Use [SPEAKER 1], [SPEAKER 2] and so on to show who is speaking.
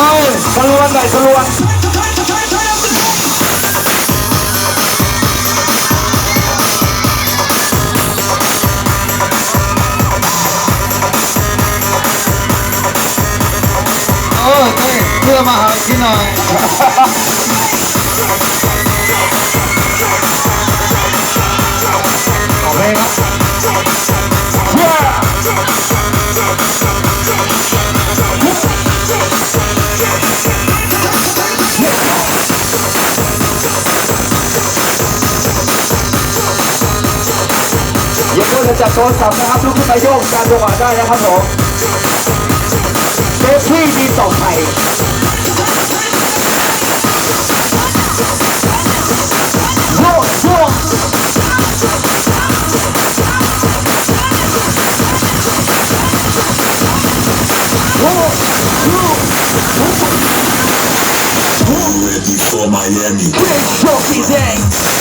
[SPEAKER 1] ลวนหน่อยสลวน
[SPEAKER 2] เออเต้เพื่อมาหากินหน่อย
[SPEAKER 1] ขอเพลงครับ อย่าเพิ่งจะจับโทรศัพท์นะครับลุกขึ้นมาโยกการจังหวะได้นะครับผมเซฟที่ดีต่อไปโยกโยกโยกโยก
[SPEAKER 3] ready for Miami.
[SPEAKER 1] Big Trophy Day